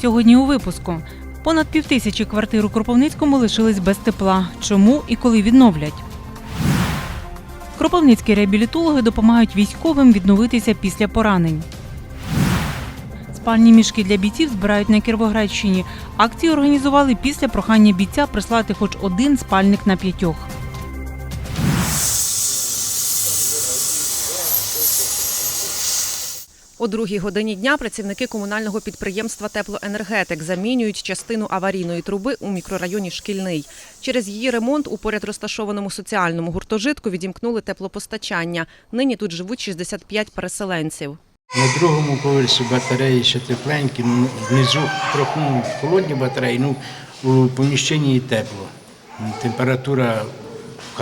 Сьогодні у випуску понад півтисячі квартир у Кропивницькому лишились без тепла. Чому і коли відновлять? Кропивницькі реабілітологи допомагають військовим відновитися після поранень. Спальні мішки для бійців збирають на Кіровоградщині. Акцію організували після прохання бійця прислати хоч один спальник на п'ятьох. О другій годині дня працівники комунального підприємства Теплоенергетик замінюють частину аварійної труби у мікрорайоні Шкільний. Через її ремонт у поряд розташованому соціальному гуртожитку відімкнули теплопостачання. Нині тут живуть 65 переселенців. На другому поверсі батареї ще тепленькі, внизу трохи ну, холодні батареї, ну у поміщенні тепло. Температура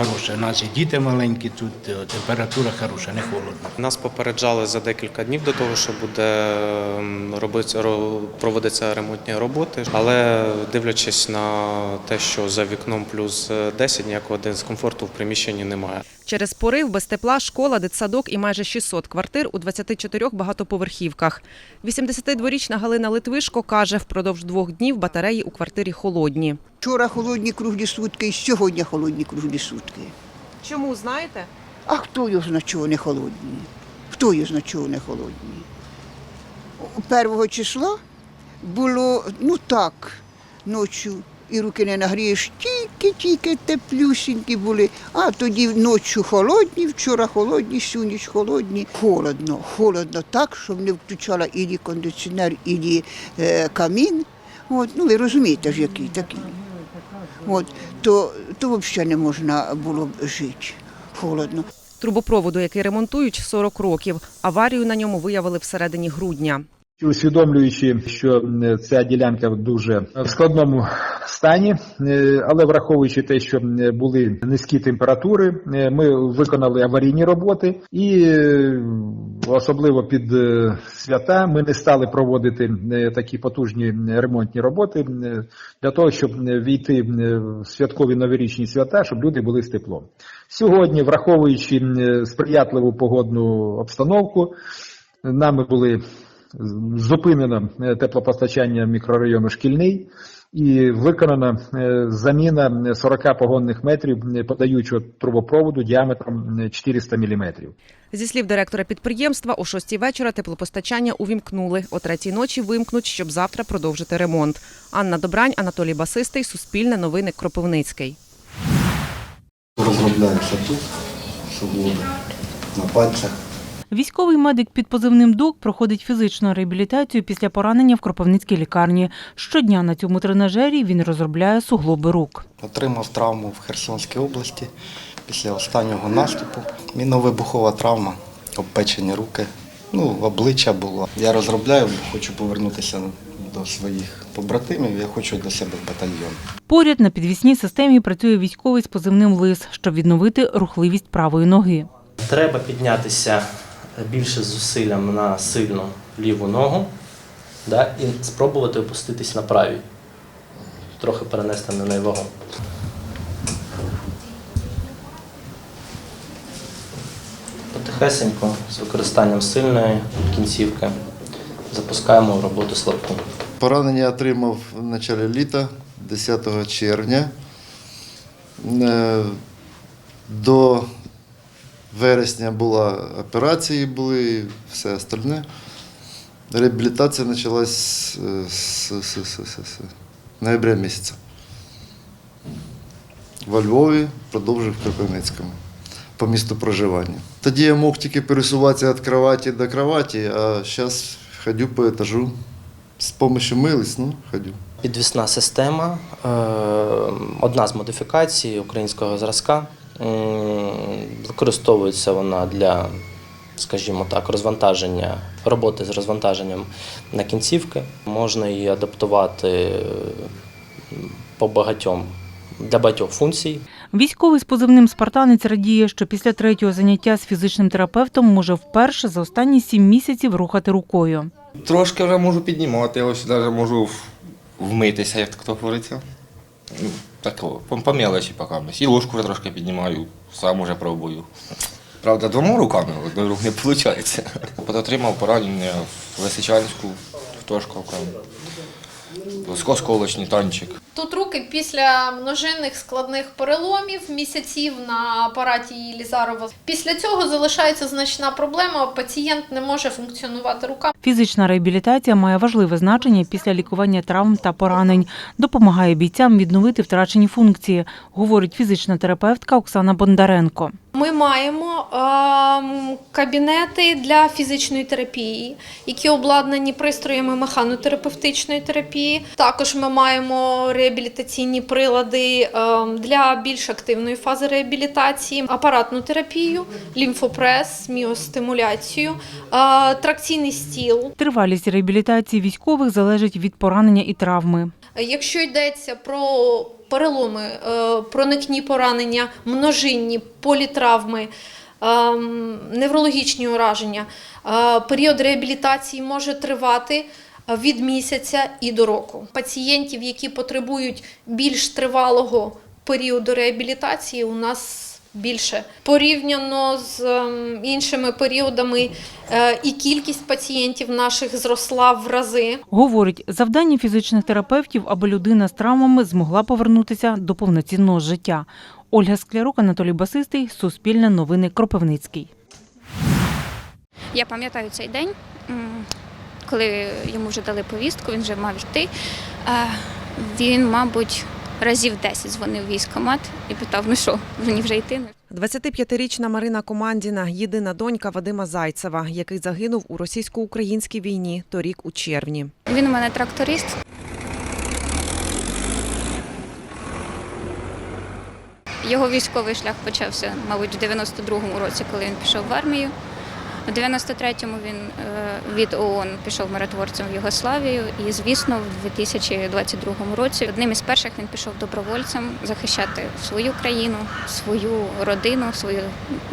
хороша. У нас і діти маленькі, тут е, температура хороша, не холодно. Нас попереджали за декілька днів до того, що буде ем, робиться, ро- проводиться ремонтні роботи. Але дивлячись на те, що за вікном плюс 10, ніякого дискомфорту в приміщенні немає. Через порив без тепла школа, дитсадок і майже 600 квартир у 24 багатоповерхівках. 82-річна Галина Литвишко каже, впродовж двох днів батареї у квартирі холодні. Вчора холодні круглі сутки і сьогодні холодні круглі сутки. Чому знаєте? А хто його зна, чого не холодні? Хто його зна, чого не холодні? Першого числа було, ну так, ночі і руки не нагрієш, тільки-тільки теплюсінькі були, а тоді ночі холодні, вчора холодні, всю ніч холодні. Холодно, холодно так, щоб не включала і кондиціонер, і е, камін. От, ну ви розумієте ж, який такий. От, то, то взагалі не можна було б жити. Холодно. Трубопроводу, який ремонтують 40 років. Аварію на ньому виявили всередині грудня. Усвідомлюючи, що е, ця ділянка дуже в складному стані, е, але враховуючи те, що е, були низькі температури, ми виконали аварійні роботи, і особливо під свята ми не стали проводити такі потужні ремонтні роботи для того, щоб війти в святкові новорічні свята, щоб люди були з теплом. Сьогодні, враховуючи сприятливу погодну обстановку, нами були зупинено е, теплопостачання мікрорайону шкільний і виконана е, заміна 40 погонних метрів е, подаючого трубопроводу діаметром е, 400 мм. Зі слів директора підприємства, о 6 вечора теплопостачання увімкнули. О 3 ночі вимкнуть, щоб завтра продовжити ремонт. Анна Добрань, Анатолій Басистий, Суспільне новини Кропивницький. розробляється тут, що буде на пальцях. Військовий медик під позивним ДОК проходить фізичну реабілітацію після поранення в Кропивницькій лікарні. Щодня на цьому тренажері він розробляє суглоби рук. Отримав травму в Херсонській області після останнього наступу. Міновибухова травма, обпечені руки, ну, обличчя було. Я розробляю, хочу повернутися до своїх побратимів, я хочу до себе в батальйон. Поряд на підвісній системі працює військовий з позивним лис, щоб відновити рухливість правої ноги. Треба піднятися більше зусиллям на сильну ліву ногу да, і спробувати опуститись на правій. Трохи перенести на неї вагу. Потихесенько, з використанням сильної кінцівки, запускаємо в роботу слабку. Поранення я отримав в початку літа, 10 червня. Е, До вересня була операції, були все остальне. Реабілітація почалась е, з ноября місяця. Во Львові продовжив в Кропивницькому по місту проживання. Тоді я мог тільки пересуватися від кроваті до кроваті, а зараз ходю по етажу з допомогою милиць, ну, ходю. Підвісна система, е, одна з модифікацій українського зразка. Використовується вона для, скажімо так, розвантаження, роботи з розвантаженням на кінцівки. Можна її адаптувати по багатьом для багатьох функцій. Військовий з позивним спартанець радіє, що після третього заняття з фізичним терапевтом може вперше за останні сім місяців рухати рукою. Трошки вже можу піднімати, ось навіть можу вмитися, як то говориться. Ну, Так, по, по мелочі поки. І ложку вже трошки піднімаю, сам уже пробую. Правда, двома руками, одною рук не виходить. Отримав поранення в Лисичанську, в Тошковка. Осколочний танчик. Тут руки після множинних складних переломів, місяців на апараті Єлізарова. Після цього залишається значна проблема. Пацієнт не може функціонувати руками. Фізична реабілітація має важливе значення після лікування травм та поранень. Допомагає бійцям відновити втрачені функції, говорить фізична терапевтка Оксана Бондаренко. Ми маємо ем, кабінети для фізичної терапії, які обладнані пристроями механотерапевтичної терапії. Також ми маємо реабілітаційні прилади ем, для більш активної фази реабілітації, апаратну терапію, лімфопрес, міостимуляцію, е, тракційний стіл. Тривалість реабілітації військових залежить від поранення і травми. Якщо йдеться про переломи, е, проникні поранення, множинні, політравми, ем, неврологічні ураження, е, період реабілітації може тривати е, від місяця і до року. Пацієнтів, які потребують більш тривалого періоду реабілітації, у нас більше порівняно з ем, іншими періодами, е, і кількість пацієнтів наших зросла в рази. Говорить, завдання фізичних терапевтів, аби людина з травмами змогла повернутися до повноцінного життя. Ольга Склярук, Анатолій Басистий, Суспільне новини Кропивницький. Я пам'ятаю цей день, коли йому вже дали повістку, він вже мав йти. Е, Він, мабуть, разів 10 дзвонив в військкомат і питав: ну що, мені вже йти? 25-річна Марина Командіна – єдина донька Вадима Зайцева, який загинув у російсько-українській війні торік у червні. Він у мене тракторист. Його військовий шлях почався, мабуть, в 92-му році, коли він пішов в армію. У 93-му він е, від ООН пішов миротворцем в Югославію. І, звісно, в 2022 році одним із перших він пішов добровольцем захищати свою країну, свою родину, свою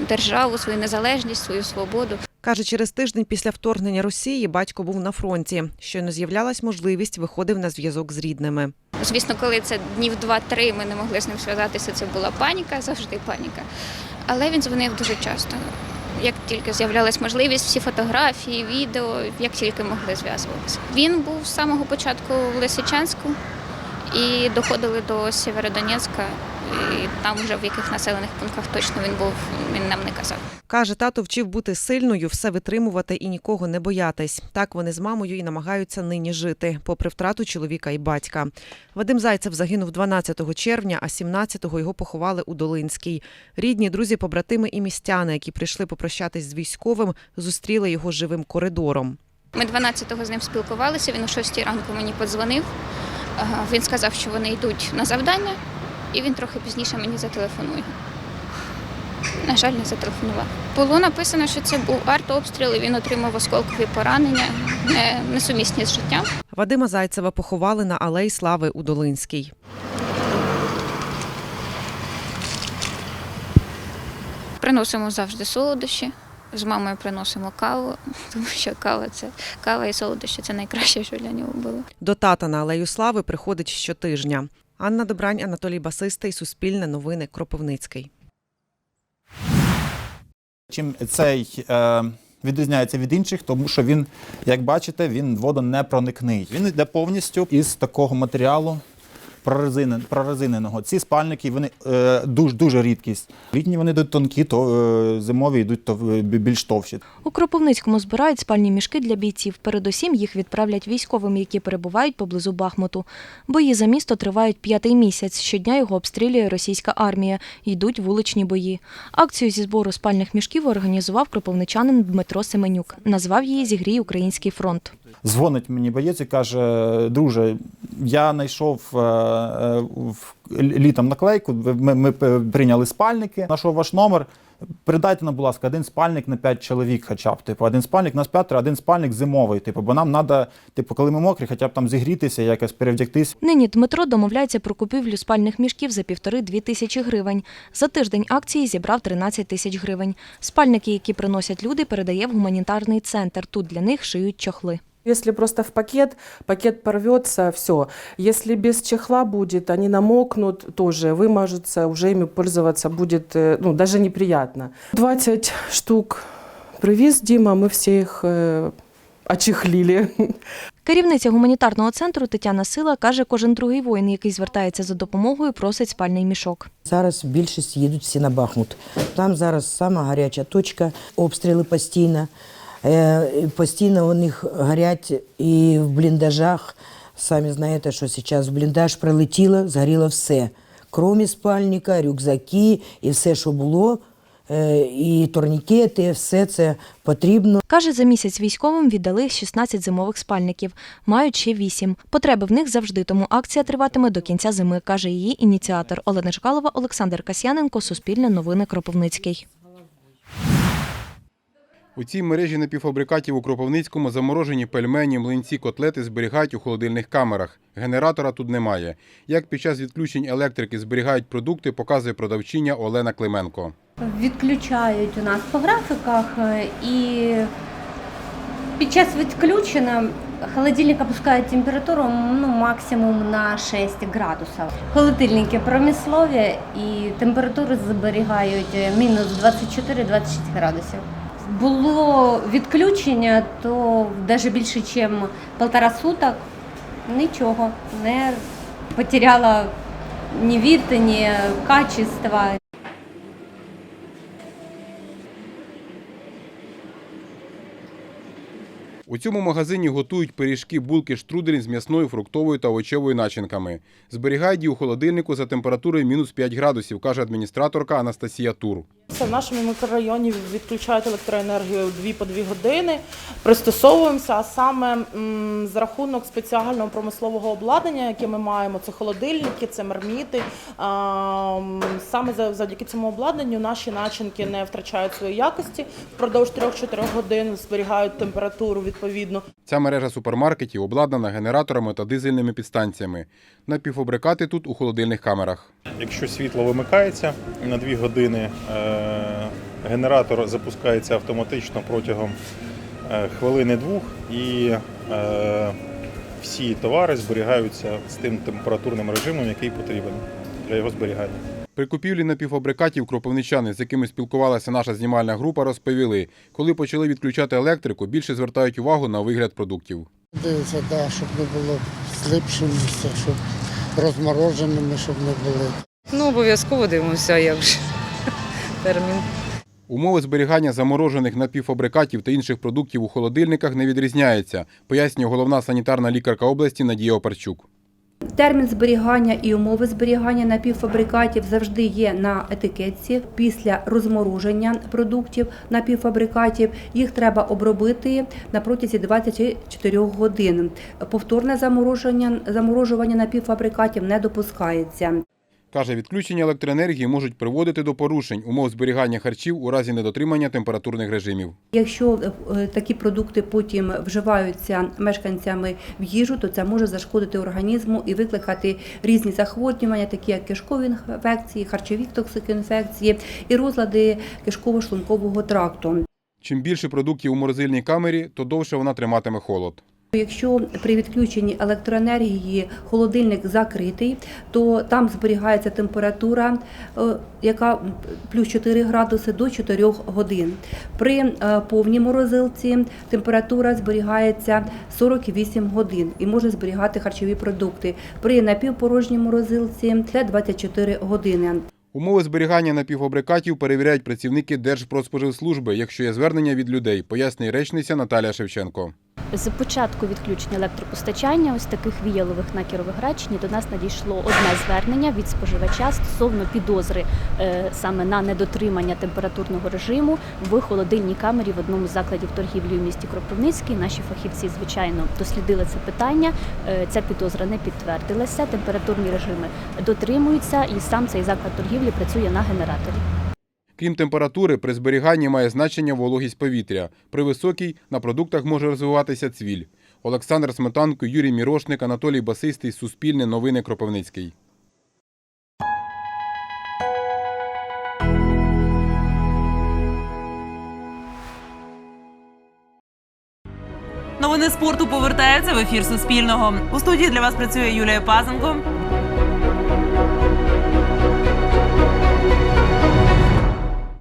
державу, свою незалежність, свою свободу. Каже, через тиждень після вторгнення Росії батько був на фронті. Щойно з'являлась можливість, виходив на зв'язок з рідними. Звісно, коли це днів два-три ми не могли з ним зв'язатися, це була паніка, завжди паніка. Але він дзвонив дуже часто. Як тільки з'являлась можливість, всі фотографії, відео, як тільки могли зв'язуватися. Він був з самого початку в Лисичанську і доходили до Сєвєродонецька, і там вже в яких населених пунктах точно він був, він нам не казав. Каже, тато вчив бути сильною, все витримувати і нікого не боятись. Так вони з мамою і намагаються нині жити, попри втрату чоловіка і батька. Вадим Зайцев загинув 12 червня, а 17-го його поховали у Долинській. Рідні, друзі, побратими і містяни, які прийшли попрощатись з військовим, зустріли його живим коридором. Ми 12-го з ним спілкувалися, він о 6 ранку мені подзвонив. Він сказав, що вони йдуть на завдання, і він трохи пізніше мені зателефонує. На жаль, не зателефонував. Було написано, що це був артобстріл, і він отримав осколкові поранення, не, несумісні з життям. Вадима Зайцева поховали на Алеї Слави у Долинській. Приносимо завжди солодощі. З мамою приносимо каву, тому що кава це кава і солодощі це найкраще, що для нього було. До тата на Алею Слави приходить щотижня. Анна Добрань, Анатолій Басистий, Суспільне новини, Кропивницький. Чим цей е, відрізняється від інших, тому що він, як бачите, він водонепроникний. Він йде повністю із такого матеріалу прорезиненого. Ці спальники вони е, дуже дуже рідкість. Літні вони йдуть тонкі, то е, зимові йдуть то більш товщі. У Кропивницькому збирають спальні мішки для бійців. Передусім їх відправлять військовим, які перебувають поблизу Бахмуту. Бої за місто тривають п'ятий місяць. Щодня його обстрілює російська армія. Йдуть вуличні бої. Акцію зі збору спальних мішків організував кропивничанин Дмитро Семенюк. Назвав її Зігрій Український фронт. Дзвонить мені боєць і каже: друже, я знайшов е, е, літом наклейку. Ми, ми прийняли спальники. Нашов ваш номер. Передайте нам, будь ласка, один спальник на п'ять чоловік, хоча б. Типу, один спальник нас п'ятеро, один спальник зимовий. Типу, бо нам треба, типу, коли ми мокрі, хоча б там зігрітися, якось перевдягтись. Нині Дмитро домовляється про купівлю спальних мішків за півтори-дві тисячі гривень. За тиждень акції зібрав 13 тисяч гривень. Спальники, які приносять люди, передає в гуманітарний центр. Тут для них шиють чохли. Если просто в пакет, пакет порвется, все. Если без чехла будет, они намокнут тоже, вымажутся, уже ими пользоваться будет э, ну, даже неприятно. 20 штук привез Дима, мы все их э, очехлили. Керівниця гуманітарного центру Тетяна Сила каже, кожен другий воїн, який звертається за допомогою, просить спальний мішок. Зараз більшість їдуть всі на Бахмут. Там зараз сама гаряча точка, обстріли постійно. Е, Постійно у них горять і в бліндажах. Самі знаєте, що зараз в бліндаж прилетіло, згоріло все. Крім спальника, рюкзаки і все, що було, е, і турнікети, все це потрібно. Каже, за місяць військовим віддали 16 зимових спальників, мають ще 8. Потреби в них завжди, тому акція триватиме до кінця зими, каже її ініціатор Олена Чкалова, Олександр Касьяненко, Суспільне новини Кропивницький. У цій мережі напівфабрикатів у Кропивницькому заморожені пельмені, млинці, котлети зберігають у холодильних камерах. Генератора тут немає. Як під час відключень електрики зберігають продукти, показує продавчиня Олена Клименко. Відключають у нас по графіках е, і під час відключення холодильник опускає температуру ну, максимум на 6 градусів. Холодильники промислові і температури зберігають е, мінус 24-26 градусів. Було відключення, то навіть більше, ніж півтора суток нічого не потеряла ні вид, ні качество. У цьому магазині готують пиріжки, булки, штруделі з м'ясною, фруктовою та овочевою начинками. Зберігають їх у холодильнику за температурою мінус 5 градусів, каже адміністраторка Анастасія Тур. В нашому мікрорайоні відключають електроенергію дві по дві години. Пристосовуємося, а саме за рахунок спеціального промислового обладнання, яке ми маємо, це холодильники, це марміти. Саме за- завдяки цьому обладнанню наші начинки не втрачають своєї якості. Впродовж 3-4 годин зберігають температуру відповідно. Ця мережа супермаркетів обладнана генераторами та дизельними підстанціями. Напівфабрикати тут у холодильних камерах. Якщо світло вимикається на 2 години, е, генератор запускається автоматично протягом е, хвилини-двох і е, всі товари зберігаються з тим температурним режимом, який потрібен для його зберігання. При купівлі напівфабрикатів кропивничани, з якими спілкувалася наша знімальна група, розповіли, коли почали відключати електрику, більше звертають увагу на вигляд продуктів. Дивиться, да, щоб не було слипшим щоб розмороженими, щоб не були. Ну, обов'язково дивимося, як же термін. Умови зберігання заморожених напівфабрикатів та інших продуктів у холодильниках не відрізняються, пояснює головна санітарна лікарка області Надія Опарчук. Термін зберігання і умови зберігання напівфабрикатів завжди є на етикетці. Після розмороження продуктів напівфабрикатів їх треба обробити на протязі 24 годин. Повторне замороження заморожування напівфабрикатів не допускається. Каже, відключення електроенергії можуть приводити до порушень умов зберігання харчів у разі недотримання температурних режимів. Якщо е, такі продукти потім вживаються мешканцями в їжу, то це може зашкодити організму і викликати різні захворювання, такі як кишкові інфекції, харчові токсикоінфекції і розлади кишково-шлункового тракту. Чим більше продуктів у морозильній камері, то довше вона триматиме холод. Якщо при відключенні електроенергії холодильник закритий, то там зберігається температура, е, яка плюс 4 градуси до 4 годин. При е, повній морозилці температура зберігається 48 годин і може зберігати харчові продукти. При напівпорожній морозилці це 24 години. Умови зберігання напівфабрикатів перевіряють працівники Держпродспоживслужби, якщо є звернення від людей, пояснює речниця Наталя Шевченко. З початку відключення електропостачання, ось таких віялових на Кіровоградщині, до нас надійшло одне звернення від споживача стосовно підозри е, саме на недотримання температурного режиму в холодильній камері в одному з закладів торгівлі у місті Кропивницький. Наші фахівці, звичайно, дослідили це питання. Е, Ця підозра не підтвердилася. Температурні режими дотримуються, і сам цей заклад торгівлі працює на генераторі. Крім температури, при зберіганні має значення вологість повітря. При високій на продуктах може розвиватися цвіль. Олександр Сметанко, Юрій Мірошник, Анатолій Басистий, Суспільне новини Кропивницький. Новини спорту повертаються в ефір Суспільного. У студії для вас працює Юлія Пазенко.